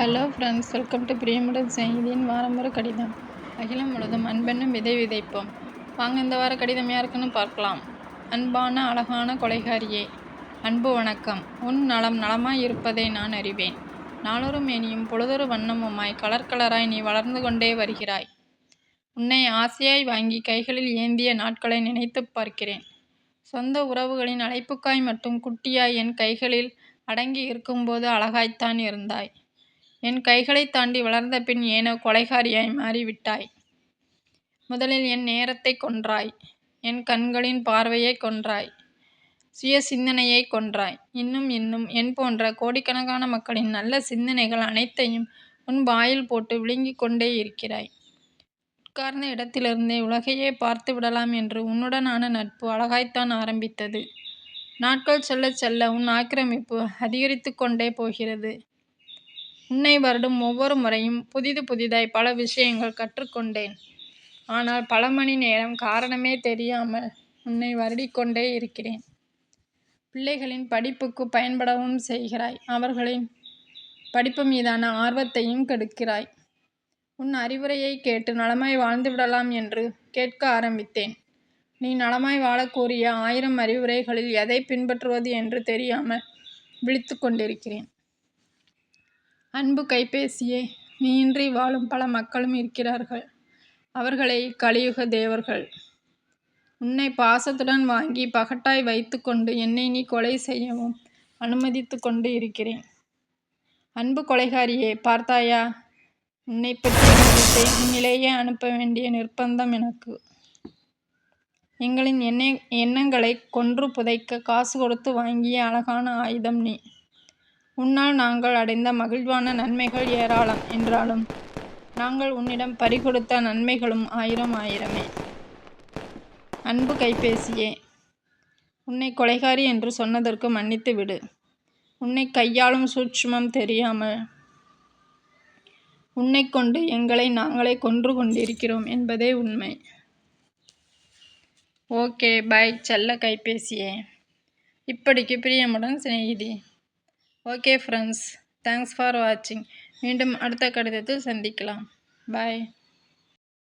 Hello friends welcome to பிரியமுடன் செய்தியின் வாரமுறை கடிதம். அகிலம் முழுதும் அன்பென்னும் விதை விதைப்போம். வாங்க இந்த வார கடிதம் யாருக்குன்னு பார்க்கலாம். அன்பான அழகான கொலைகாரியே அன்பு வணக்கம். உன் நலம் நலமாய் இருப்பதை நான் அறிவேன். நாளொரு மேனியும் பொழுதொரு வண்ணமுமாய் கலர் கலராய் நீ வளர்ந்து கொண்டே வருகிறாய். உன்னை ஆசையாய் வாங்கி கைகளில் ஏந்திய நாட்களை நினைத்து பார்க்கிறேன். சொந்த உறவுகளின் அழைப்புக்காய் மட்டும் குட்டியாய் என் கைகளில் அடங்கி இருக்கும்போது அழகாய்த்தான் இருந்தாய். என் கைகளைத் தாண்டி வளர்ந்த பின் ஏனோ கொலைகாரியாய் மாறிவிட்டாய். முதலில் என் நேரத்தை கொன்றாய். என் கண்களின் பார்வையை கொன்றாய். சுய சிந்தனையை கொன்றாய். இன்னும் இன்னும் என் போன்ற கோடிக்கணக்கான மக்களின் நல்ல சிந்தனைகள் அனைத்தையும் உன் வாயில் போட்டு விழுங்கிக் கொண்டே இருக்கிறாய். உட்கார்ந்த இடத்திலிருந்தே உலகையே பார்த்து விடலாம் என்று உன்னுடனான நட்பு அழகாய்த்தான் ஆரம்பித்தது. நாட்கள் செல்ல செல்ல உன் ஆக்கிரமிப்பு அதிகரித்து கொண்டே போகிறது. உன்னை வருடம் ஒவ்வொரு முறையும் புதிது புதிதாய் பல விஷயங்கள் கற்றுக்கொண்டேன். ஆனால் பல மணி நேரம் காரணமே தெரியாமல் உன்னை வருடிக்கொண்டே இருக்கிறேன். பிள்ளைகளின் படிப்புக்கு பயன்படவும் செய்கிறாய். அவர்களின் படிப்பு மீதான ஆர்வத்தையும் கெடுக்கிறாய். உன் அறிவுரையை கேட்டு நலமாய் வாழ்ந்து விடலாம் என்று கேட்க ஆரம்பித்தேன். நீ நலமாய் வாழக்கூடிய ஆயிரம் அறிவுரைகளில் எதை பின்பற்றுவது என்று தெரியாமல் விழித்து கொண்டிருக்கிறேன். அன்பு கைபேசியே நீயின்றி வாழும் பல மக்களும் இருக்கிறார்கள். அவர்களை கலியுக தேவர்கள். உன்னை பாசத்துடன் வாங்கி பகட்டாய் வைத்து கொண்டு என்னை நீ கொலை செய்யவும் அனுமதித்து கொண்டு இருக்கிறேன். அன்பு கொலைகாரியே பார்த்தாயா? உன்னை பற்றி உன்னிலேயே அனுப்ப வேண்டிய நிர்பந்தம் எனக்கு. எங்களின் எண்ணெய் எண்ணங்களை கொன்று புதைக்க காசு கொடுத்து வாங்கிய அழகான ஆயுதம் நீ. உன்னால் நாங்கள் அடைந்த மகிழ்வான நன்மைகள் ஏராளம் என்றாலும் நாங்கள் உன்னிடம் பறிகொடுத்த நன்மைகளும் ஆயிரம் ஆயிரமே. அன்பு கைபேசியே உன்னை கொலைகாரி என்று சொன்னதற்கு மன்னித்து விடு. உன்னை கையாளும் சூட்சுமம் தெரியாமல் உன்னை கொண்டு எங்களை நாங்களே கொன்று கொண்டிருக்கிறோம் என்பதே உண்மை. ஓகே பாய் செல்ல கைபேசியே. இப்படிக்கு பிரியமுடன் சிநேகிதி. ஓகே ஃப்ரெண்ட்ஸ் தேங்க்ஸ் ஃபார் வாட்சிங் மீண்டும் அடுத்த கடிதத்தில் சந்திக்கலாம். பாய்